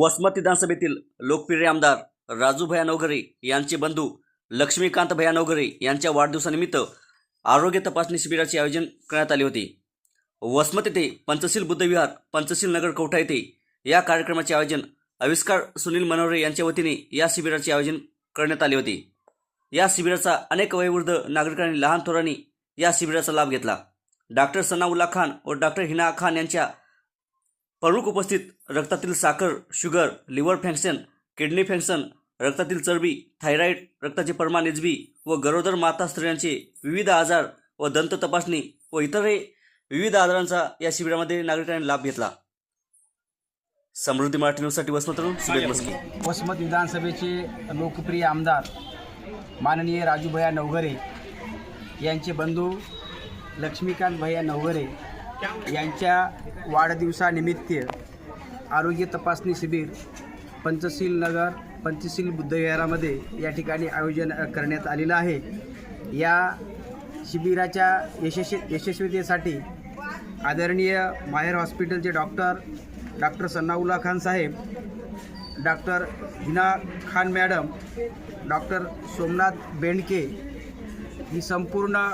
वसमत विधानसभेतील लोकप्रिय आमदार राजू भयानवघरे यांचे बंधू लक्ष्मीकांत भयानवघरे यांच्या वाढदिवसानिमित्त आरोग्य तपासणी शिबिराचे आयोजन करण्यात आले होते. वसमत येथे पंचशील बुद्धविहार पंचशील नगर कौठा येथे या कार्यक्रमाचे आयोजन आविष्कार सुनील मनोरे यांच्या वतीने या शिबिराचे आयोजन करण्यात आले होते. या शिबिराचा अनेक वयोवृद्ध नागरिकांनी लहान थोरांनी या शिबिराचा लाभ घेतला. डॉक्टर सनाउल्ला खान व डॉक्टर हिना खान यांच्या प्रमुख उपस्थित रक्तातील साखर sugar liver function kidney function रक्तातील चरबी थायरॉईड रक्ताचे प्रमाण एचबी व गरोदर माता स्त्रियांचे विविध आजार व दंत तपासणी व इतरही विविध आजारांचा या शिबिरामध्ये नागरिकांनी लाभ घेतला. समृद्धी मराठी न्यूजसाठी वसंतरून सुरेश मस्के. वसमत विधानसभेचे लोकप्रिय आमदार माननीय राजूभया नवघरे यांचे बंधू लक्ष्मीकांत भैया नवघरे यांच्या वाढदिवसानिमित्त आरोग्य तपासणी शिबिर पंचशील नगर पंचशील बुद्धविहारामध्ये या ठिकाणी आयोजन करण्यात आलेलं आहे. या शिबिराच्या यशस्वी यशस्वीतेसाठी आदरणीय माहेर हॉस्पिटलचे डॉक्टर डॉक्टर सन्नाउल्ला खान साहेब doctor Hina Khan madam doctor Somnath Bendke ही संपूर्ण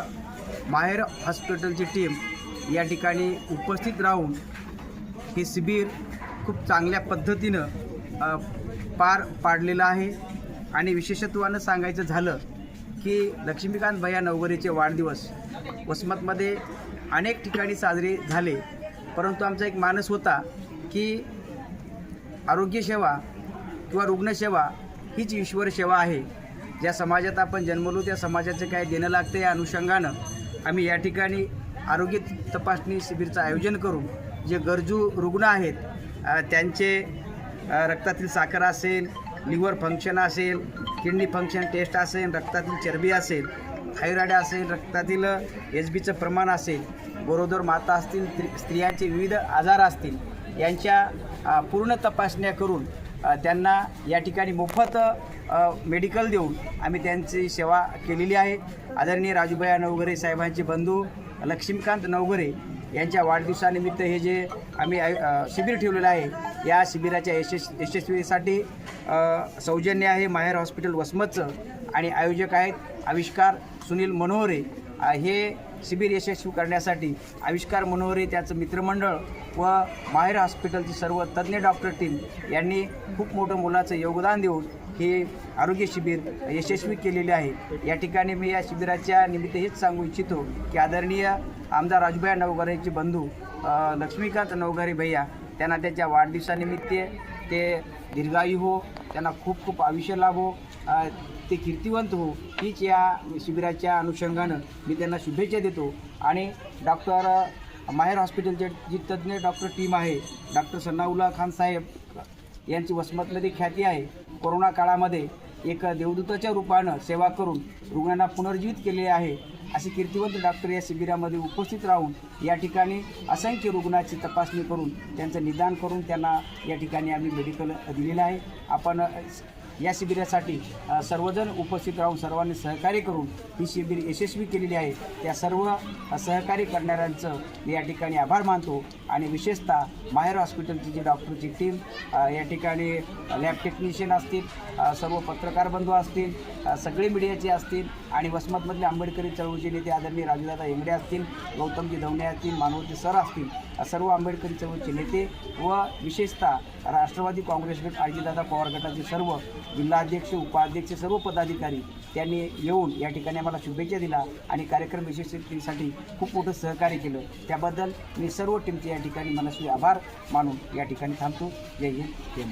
माहेर हॉस्पिटलची टीम या ठिकाणी उपस्थित राहून हे शिबिर खूप चांगल्या पद्धतीनं पार पाडलेलं आहे. आणि विशेषत्वानं सांगायचं झालं की लक्ष्मीकांत भैया नवगरीचे वाढदिवस वसमतमध्ये अनेक ठिकाणी साजरे झाले. परंतु आमचा एक मानस होता की आरोग्यसेवा किंवा रुग्णसेवा हीच ईश्वर सेवा आहे. ज्या समाजात आपण जन्मलो त्या समाजाचं काय देणं लागतं या अनुषंगानं आम्ही या ठिकाणी आरोग्य तपासणी शिबिरचं आयोजन करून जे गरजू रुग्ण आहेत त्यांचे रक्तातील साखर असेल लिव्हर फंक्शन असेल किडनी फंक्शन टेस्ट असेल रक्तातील चरबी असेल थायरॉइड असेल रक्तातील एच बीचं प्रमाण असेल गरोदर माता असतील स्त्रियांचे विविध आजार असतील यांच्या पूर्ण तपासण्या करून त्यांना या ठिकाणी मोफत मेडिकल देऊन आम्ही त्यांची सेवा केलेली आहे. आदरणीय राजूभाई नवघरे साहेबांचे बंधू लक्ष्मीकांत नवगरे यांच्या वाढदिवसानिमित्त हे जे आम्ही शिबिर ठेवलेलं आहे या शिबिराच्या यशस् यशस्वीसाठी सौजन्य आहे माहेर हॉस्पिटल वसमतचं आणि आयोजक आहेत आविष्कार सुनील मनोहरे. हे शिबिर यशस्वी करण्यासाठी आविष्कार मनोहरे त्याचं मित्रमंडळ व माहेर हॉस्पिटलची सर्व तज्ज्ञ डॉक्टर टीम यांनी खूप मोठं मोलाचं योगदान देऊन हे आरोग्य शिबिर यशस्वी केलेले आहे. या ठिकाणी मी या शिबिराच्या निमित्त हेच सांगू इच्छितो की आदरणीय आमदार राजूभाई नवघरेचे बंधू लक्ष्मीकांत नवघरे भैया त्यांना त्याच्या वाढदिवसानिमित्त ते दीर्घायू हो त्यांना खूप खूप आयुष्य लाभ हो ते कीर्तिवंत हो हीच या शिबिराच्या अनुषंगानं मी त्यांना शुभेच्छा देतो. आणि डॉक्टर माहेर हॉस्पिटलचे जी तज्ज्ञ डॉक्टर टीम आहे डॉक्टर सन्नाउल्ला खान साहेब यांची वसमतमध्ये ख्याती आहे. कोरोना काळामध्ये एक देवदूताच्या रूपानं सेवा करून रुग्णांना पुनर्जीवित केलेले आहे असे कीर्तिवंत डॉक्टर या शिबिरामध्ये उपस्थित राहून या ठिकाणी असंख्य रुग्णाची तपासणी करून त्यांचं निदान करून त्यांना या ठिकाणी आम्ही मेडिकल दिलेलं आहे. आपण या शिबिरासाठी सर्वजण उपस्थित राहून सर्वांनी सहकार्य करून ही शिबिर यशस्वी केलेली आहे. त्या सर्व सहकार्य करणाऱ्यांचं या ठिकाणी आभार मानतो आणि विशेषतः माहेर हॉस्पिटलची जी डॉक्टरची टीम या ठिकाणी लॅब टेक्निशियन असतील सर्व पत्रकार बंधू असतील सगळे मीडियाचे असतील आणि वसमतमधले आंबेडकरी चळवळीचे नेते आदरणीय राजूदादा हेगडे असतील गौतमजी धवणे असतील मानवती सर असतील सर्व आंबेडकरी चळवळीचे नेते व विशेषतः राष्ट्रवादी काँग्रेस गट अजितदादा पवार गटाचे सर्व जिल्हाध्यक्ष उपाध्यक्ष सर्व पदाधिकारी त्यांनी येऊन या ठिकाणी आम्हाला शुभेच्छा दिला आणि कार्यक्रम यशस्वीसाठी खूप मोठं सहकार्य केलं. त्याबद्दल मी सर्व टीमचे या ठिकाणी मनस्वी आभार मानून या ठिकाणी थांबतो. जय हिंद जय